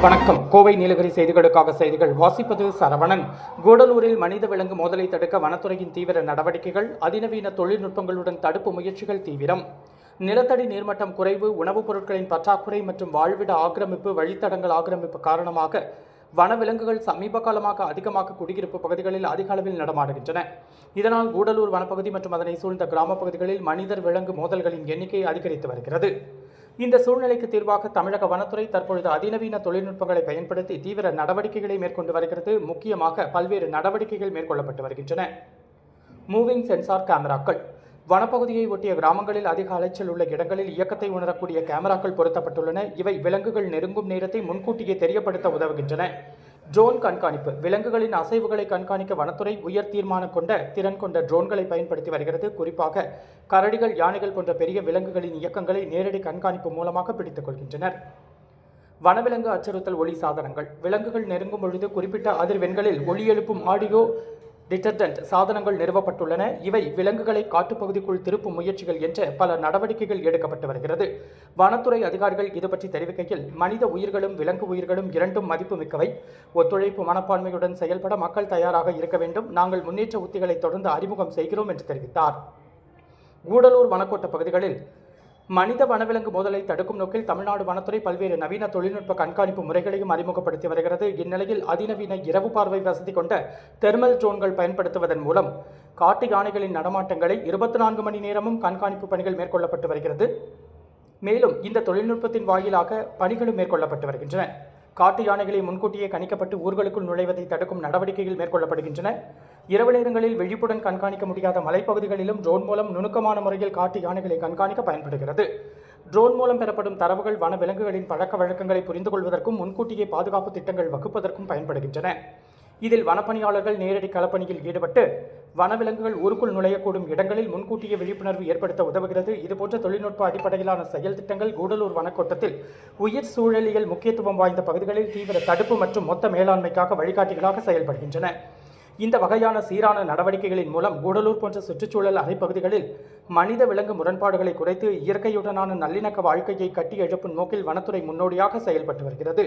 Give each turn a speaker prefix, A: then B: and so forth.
A: வணக்கம். கோவை நீலகிரி செய்திகளுக்காக செய்திகள். வாசிப்பது சரவணன். கூடலூரில் மனித விலங்கு மோதலை தடுக்க வனத்துறையின் தீவிர நடவடிக்கைகள் அதிநவீன தொழில்நுட்பங்களுடன் தடுப்பு முயற்சிகள் தீவிரம். நிலத்தடி நீர்மட்டம் குறைவு உணவுப் பொருட்களின் பற்றாக்குறை மற்றும் வாழ்விட ஆக்கிரமிப்பு வழித்தடங்கள் ஆக்கிரமிப்பு காரணமாக வனவிலங்குகள் சமீப காலமாக அதிகமாக குடியிருப்பு பகுதிகளில் அதிக அளவில் நடமாடுகின்றன. இதனால் கூடலூர் வனப்பகுதி மற்றும் அதனை சூழ்ந்த கிராமப் பகுதிகளில் மனிதர் விலங்கு மோதல்களின் எண்ணிக்கை அதிகரித்து வருகிறது. இந்த சூழ்நிலைக்கு தீர்வாக தமிழக வனத்துறை தற்பொழுது அதிநவீன தொழில்நுட்பங்களை பயன்படுத்தி தீவிர நடவடிக்கைகளை மேற்கொண்டு வருகிறது. முக்கியமாக பல்வேறு நடவடிக்கைகள் மேற்கொள்ளப்பட்டு வருகின்றன. மூவிங் சென்சார் கேமராக்கள் வனப்பகுதியை ஒட்டிய கிராமங்களில் அதிக அலைச்சல் உள்ள இடங்களில் இயக்கத்தை உணரக்கூடிய கேமராக்கள் பொருத்தப்பட்டுள்ளன. இவை விலங்குகள் நெருங்கும் நேரத்தை முன்கூட்டியே தெரியப்படுத்த உதவுகின்றன. ட்ரோன் கண்காணிப்பு. விலங்குகளின் அசைவுகளை கண்காணிக்க வனத்துறை உயர் தீர்மானம் கொண்ட திறன் கொண்ட ட்ரோன்களை பயன்படுத்தி வருகிறது. குறிப்பாக கரடிகள் யானைகள் போன்ற பெரிய விலங்குகளின் இயக்கங்களை நேரடி கண்காணிப்பு மூலமாக பிடித்துக் கொள்கின்றனர். வனவிலங்கு அச்சுறுத்தல் ஒளி சாதனங்கள். விலங்குகள் நெருங்கும் பொழுது குறிப்பிட்ட அதிர்வெண்களில் ஒளி எழுப்பும் ஆடியோ டிட்டர்ஜென்ட் சாதனங்கள் நிறுவப்பட்டுள்ளன. இவை விலங்குகளை காட்டுப்பகுதிக்குள் திருப்பும் முயற்சிகள் என்ற பல நடவடிக்கைகள் எடுக்கப்பட்டு வருகிறது. வனத்துறை அதிகாரிகள் இது பற்றி தெரிவிக்கையில் மனித உயிர்களும் விலங்கு உயிர்களும் இரண்டும் மதிப்புமிக்கவை. ஒத்துழைப்பு மனப்பான்மையுடன் செயல்பட மக்கள் தயாராக இருக்க வேண்டும். நாங்கள் முன்னேற்ற உத்திகளை தொடர்ந்து அறிமுகம் செய்கிறோம் என்று தெரிவித்தார். கூடலூர் வனக்கோட்ட பகுதிகளில் மனித வனவிலங்கு மோதலை தடுக்கும் நோக்கில் தமிழ்நாடு வனத்துறை பல்வேறு நவீன தொழில்நுட்ப கண்காணிப்பு முறைகளையும் அறிமுகப்படுத்தி வருகிறது. இந்நிலையில் அதிநவீன இரவு பார்வை வசதி கொண்ட தெர்மல் ட்ரோன்கள் பயன்படுத்துவதன் மூலம் காட்டு யானைகளின் நடமாட்டங்களை இருபத்தி நான்கு மணி நேரமும் கண்காணிப்பு பணிகள் மேற்கொள்ளப்பட்டு வருகிறது. மேலும் இந்த தொழில்நுட்பத்தின் வாயிலாக பணிகளும் மேற்கொள்ளப்பட்டு வருகின்றன. காட்டு யானைகளை முன்கூட்டியே கணிக்கப்பட்டு ஊர்களுக்குள் நுழைவதை தடுக்கும் நடவடிக்கைகள் மேற்கொள்ளப்படுகின்றன. இரவு நேரங்களில் விழிப்புடன் கண்காணிக்க முடியாத மலைப்பகுதிகளிலும் ட்ரோன் மூலம் நுணுக்கமான முறையில் காட்டு யானைகளை கண்காணிக்க பயன்படுகிறது. ட்ரோன் மூலம் பெறப்படும் தரவுகள் வன விலங்குகளின் பழக்க வழக்கங்களை புரிந்து கொள்வதற்கும் முன்கூட்டியே பாதுகாப்பு திட்டங்கள் வகுப்பதற்கும் பயன்படுகின்றன. இதில் வனப்பணியாளர்கள் நேரடி களப்பணியில் ஈடுபட்டு வனவிலங்குகள் ஊருக்குள் நுழையக்கூடும் இடங்களில் முன்கூட்டிய விழிப்புணர்வு ஏற்படுத்த உதவுகிறது. இதுபோன்ற தொழில்நுட்ப அடிப்படையிலான செயல் திட்டங்கள் கூடலூர் வனக்கோட்டத்தில் உயிர் சூழலியல் முக்கியத்துவம் வாய்ந்த பகுதிகளில் தீவிர தடுப்பு மற்றும் மொத்த மேலாண்மைக்காக வழிகாட்டிகளாக செயல்படுகின்றன. இந்த வகையான சீரான நடவடிக்கைகளின் மூலம் கூடலூர் போன்ற சுற்றுச்சூழல் அரைப்பகுதிகளில் மனித விலங்கு முரண்பாடுகளை குறைத்து இயற்கையுடனான நல்லிணக்க வாழ்க்கையை கட்டி எழுப்பும் நோக்கில் வனத்துறை முன்னோடியாக செயல்பட்டு வருகிறது.